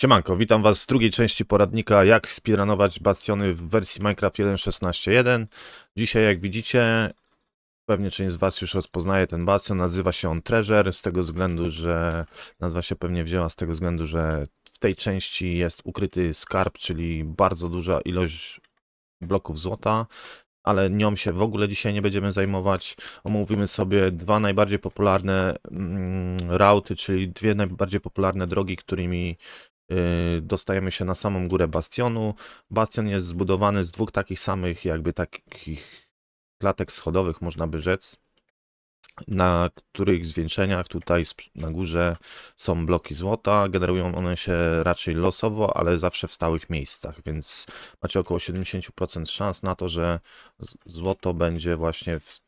Siemanko, witam Was z drugiej części poradnika jak speedrunować bastiony w wersji Minecraft 1.16.1. Dzisiaj jak widzicie, pewnie część z Was już rozpoznaje ten bastion, nazywa się on Treasure z tego względu, że nazwa się pewnie wzięła z tego względu, że w tej części jest ukryty skarb, czyli bardzo duża ilość bloków złota, ale nią się w ogóle dzisiaj nie będziemy zajmować. Omówimy sobie dwa najbardziej popularne mm, rauty, czyli dwie najbardziej popularne drogi, którymi dostajemy się na samą górę bastionu. Bastion jest zbudowany z dwóch takich samych, jakby takich klatek schodowych, można by rzec, na których zwieńczeniach tutaj na górze są bloki złota. Generują one się raczej losowo, ale zawsze w stałych miejscach, więc macie około 70% szans na to, że złoto będzie właśnie w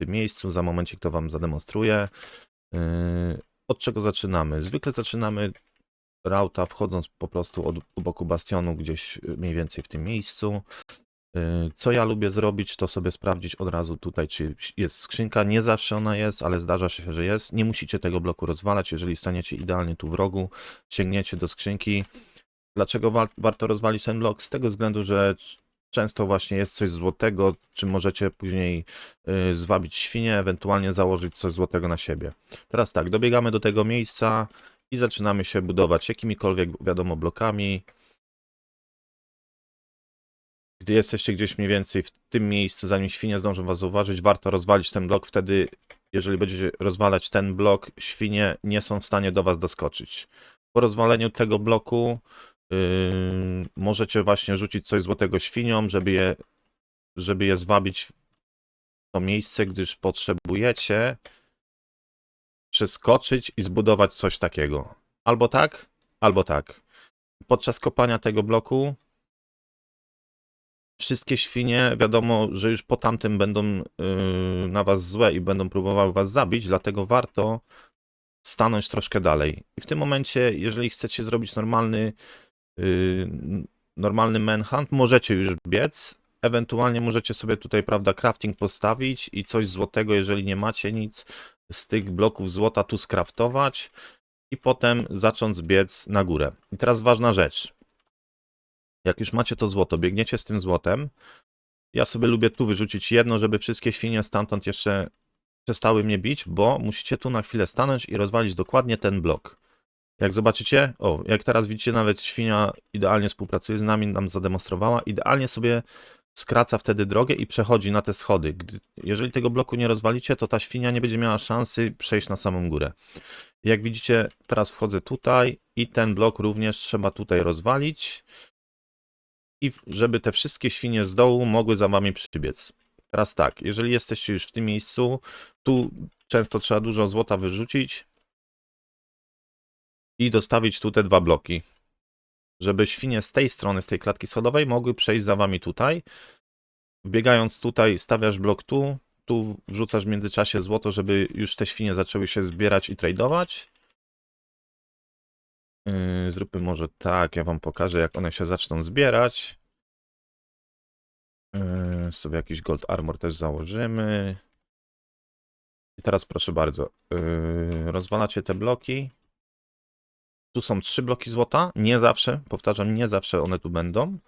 tym miejscu. Za momencik to Wam zademonstruję. Yy, Od czego zaczynamy? Zwykle zaczynamy rauta wchodząc po prostu od boku bastionu gdzieś y, mniej więcej w tym miejscu. Y, Co ja lubię zrobić, to sobie sprawdzić od razu tutaj, czy jest skrzynka. Nie zawsze ona jest, ale zdarza się, że jest. Nie musicie tego bloku rozwalać, jeżeli staniecie idealnie tu w rogu, sięgniecie do skrzynki. Dlaczego wa- warto rozwalić ten blok? Z tego względu, że często właśnie jest coś złotego, czym możecie później y, zwabić świnie, ewentualnie założyć coś złotego na siebie. Teraz tak, dobiegamy do tego miejsca i zaczynamy się budować jakimikolwiek, wiadomo, blokami. Gdy jesteście gdzieś mniej więcej w tym miejscu, zanim świnie zdążą was zauważyć, warto rozwalić ten blok. Wtedy, jeżeli będziecie rozwalać ten blok, świnie nie są w stanie do was doskoczyć. Po rozwaleniu tego bloku yy, możecie właśnie rzucić coś złotego świniom, żeby je, żeby je zwabić w to miejsce, gdyż potrzebujecie przeskoczyć i zbudować coś takiego. Albo tak, albo tak. Podczas kopania tego bloku wszystkie świnie, wiadomo, że już po tamtym będą yy, na was złe i będą próbowały was zabić, dlatego warto stanąć troszkę dalej. I w tym momencie, jeżeli chcecie zrobić normalny yy, normalny manhunt, możecie już biec, ewentualnie możecie sobie tutaj, prawda, crafting postawić i coś złotego, jeżeli nie macie nic, z tych bloków złota tu skraftować i potem zacząć biec na górę. I teraz ważna rzecz. Jak już macie to złoto, biegniecie z tym złotem. Ja sobie lubię tu wyrzucić jedno, żeby wszystkie świnie stamtąd jeszcze przestały mnie bić, bo musicie tu na chwilę stanąć i rozwalić dokładnie ten blok. Jak zobaczycie, o, jak teraz widzicie, nawet świnia idealnie współpracuje z nami, nam zademonstrowała, idealnie sobie skraca wtedy drogę i przechodzi na te schody. Gdy, jeżeli tego bloku nie rozwalicie, to ta świnia nie będzie miała szansy przejść na samą górę. Jak widzicie, teraz wchodzę tutaj i ten blok również trzeba tutaj rozwalić. I żeby te wszystkie świnie z dołu mogły za wami przybiec. Teraz tak, jeżeli jesteście już w tym miejscu, tu często trzeba dużo złota wyrzucić i dostawić tu te dwa bloki żeby świnie z tej strony, z tej klatki schodowej mogły przejść za wami tutaj. Wbiegając tutaj, stawiasz blok tu, tu wrzucasz w międzyczasie złoto, żeby już te świnie zaczęły się zbierać i tradować. Yy, zróbmy może tak, ja wam pokażę, jak one się zaczną zbierać. Yy, sobie jakiś gold armor też założymy. I teraz proszę bardzo, yy, rozwalacie te bloki. Tu są trzy bloki złota. Nie zawsze, powtarzam, nie zawsze one tu będą,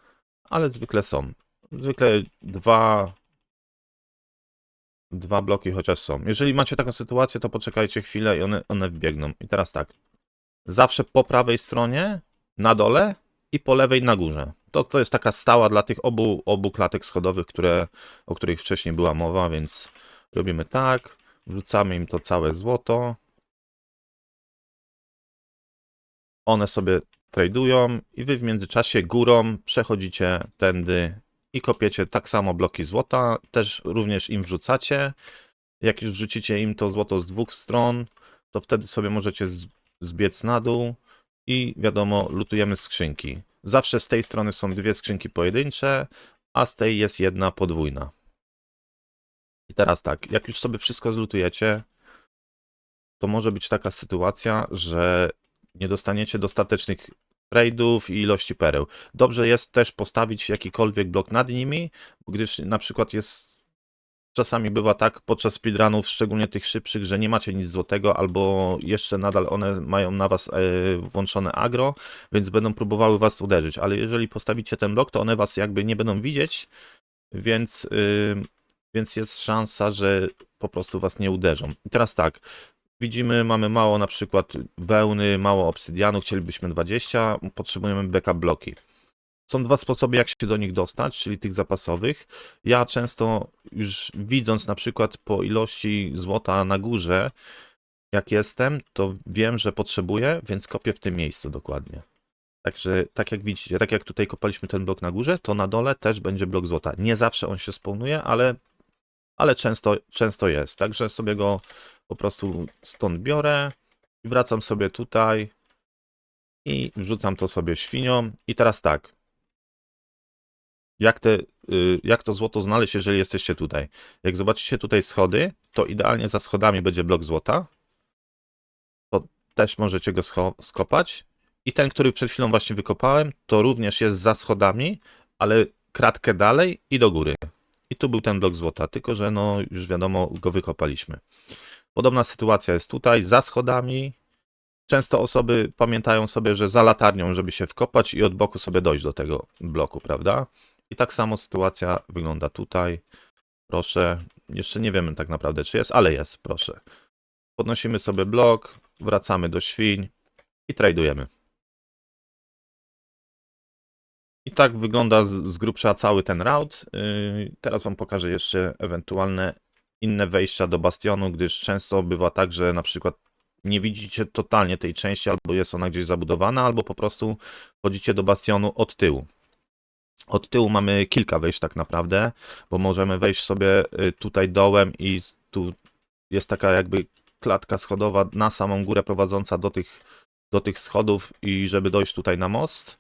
ale zwykle są. Zwykle dwa, dwa bloki chociaż są. Jeżeli macie taką sytuację, to poczekajcie chwilę i one, one wbiegną. I teraz tak. Zawsze po prawej stronie, na dole i po lewej na górze. To, to jest taka stała dla tych obu, obu klatek schodowych, które, o których wcześniej była mowa, więc robimy tak. Wrzucamy im to całe złoto. One sobie tradują i wy w międzyczasie górą przechodzicie tędy i kopiecie tak samo bloki złota, też również im wrzucacie. Jak już wrzucicie im to złoto z dwóch stron, to wtedy sobie możecie zbiec na dół i wiadomo, lutujemy skrzynki. Zawsze z tej strony są dwie skrzynki pojedyncze, a z tej jest jedna podwójna. I teraz tak, jak już sobie wszystko zlutujecie, to może być taka sytuacja, że nie dostaniecie dostatecznych tradeów i ilości pereł. Dobrze jest też postawić jakikolwiek blok nad nimi, gdyż na przykład jest czasami bywa tak podczas speedrunów, szczególnie tych szybszych, że nie macie nic złotego, albo jeszcze nadal one mają na was e, włączone agro, więc będą próbowały was uderzyć. Ale jeżeli postawicie ten blok, to one was jakby nie będą widzieć, więc, y, więc jest szansa, że po prostu was nie uderzą. I teraz tak, widzimy, mamy mało na przykład wełny, mało obsydianu, chcielibyśmy 20, potrzebujemy backup bloki. Są dwa sposoby, jak się do nich dostać, czyli tych zapasowych. Ja często już widząc na przykład po ilości złota na górze, jak jestem, to wiem, że potrzebuję, więc kopię w tym miejscu dokładnie. Także tak jak widzicie, tak jak tutaj kopaliśmy ten blok na górze, to na dole też będzie blok złota. Nie zawsze on się spawnuje, ale, ale często, często jest. Także sobie go po prostu stąd biorę i wracam sobie tutaj i wrzucam to sobie świnią. I teraz tak, jak, te, y, jak to złoto znaleźć, jeżeli jesteście tutaj. Jak zobaczycie tutaj schody, to idealnie za schodami będzie blok złota. To też możecie go skopać. I ten, który przed chwilą właśnie wykopałem, to również jest za schodami, ale kratkę dalej i do góry. I tu był ten blok złota, tylko że no już wiadomo, go wykopaliśmy. Podobna sytuacja jest tutaj, za schodami. Często osoby pamiętają sobie, że za latarnią, żeby się wkopać i od boku sobie dojść do tego bloku, prawda? I tak samo sytuacja wygląda tutaj. Proszę, jeszcze nie wiemy tak naprawdę, czy jest, ale jest, proszę. Podnosimy sobie blok, wracamy do świń i tradujemy. I tak wygląda z, z grubsza cały ten route. Yy, teraz Wam pokażę jeszcze ewentualne inne wejścia do bastionu, gdyż często bywa tak, że na przykład nie widzicie totalnie tej części, albo jest ona gdzieś zabudowana, albo po prostu wchodzicie do bastionu od tyłu. Od tyłu mamy kilka wejść tak naprawdę, bo możemy wejść sobie y, tutaj dołem i tu jest taka jakby klatka schodowa na samą górę prowadząca do tych, do tych schodów i żeby dojść tutaj na most,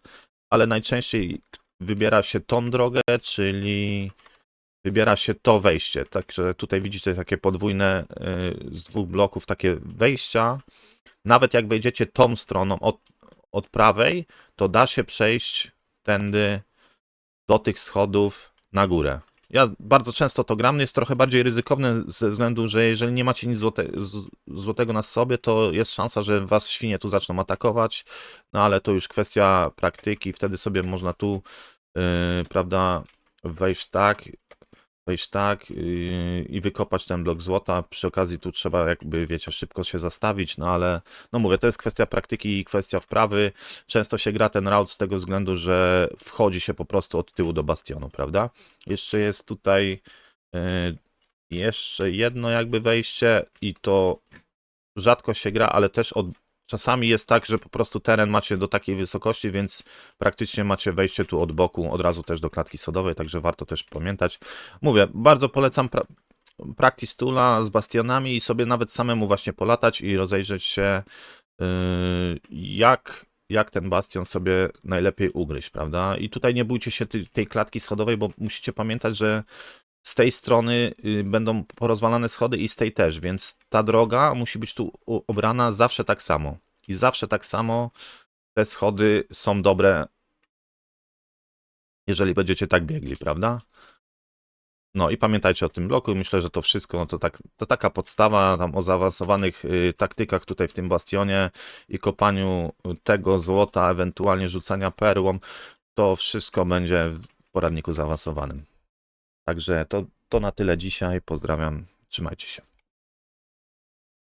ale najczęściej wybiera się tą drogę, czyli wybiera się to wejście. Także tutaj widzicie takie podwójne y, z dwóch bloków takie wejścia. Nawet jak wejdziecie tą stroną od, od prawej, to da się przejść tędy do tych schodów na górę. Ja bardzo często to gram, jest trochę bardziej ryzykowne ze względu, że jeżeli nie macie nic złote, złotego na sobie, to jest szansa, że was świnie tu zaczną atakować, no ale to już kwestia praktyki, wtedy sobie można tu, yy, prawda, wejść tak, wejść tak yy, i wykopać ten blok złota. Przy okazji tu trzeba jakby, wiecie, szybko się zastawić, no ale, no mówię, to jest kwestia praktyki i kwestia wprawy. Często się gra ten route z tego względu, że wchodzi się po prostu od tyłu do bastionu, prawda? Jeszcze jest tutaj yy, jeszcze jedno jakby wejście i to rzadko się gra, ale też od, czasami jest tak, że po prostu teren macie do takiej wysokości, więc praktycznie macie wejście tu od boku od razu też do klatki sodowej, także warto też pamiętać. Mówię, bardzo polecam pra practice z bastionami i sobie nawet samemu właśnie polatać i rozejrzeć się yy, jak, jak ten bastion sobie najlepiej ugryźć, prawda? I tutaj nie bójcie się tej klatki schodowej, bo musicie pamiętać, że z tej strony y, będą porozwalane schody i z tej też, więc ta droga musi być tu obrana zawsze tak samo. I zawsze tak samo te schody są dobre, jeżeli będziecie tak biegli, prawda? No i pamiętajcie o tym bloku. Myślę, że to wszystko no to, tak, to taka podstawa tam o zaawansowanych y, taktykach tutaj w tym bastionie i kopaniu tego złota, ewentualnie rzucania perłą. To wszystko będzie w poradniku zaawansowanym. Także to, to na tyle dzisiaj. Pozdrawiam. Trzymajcie się.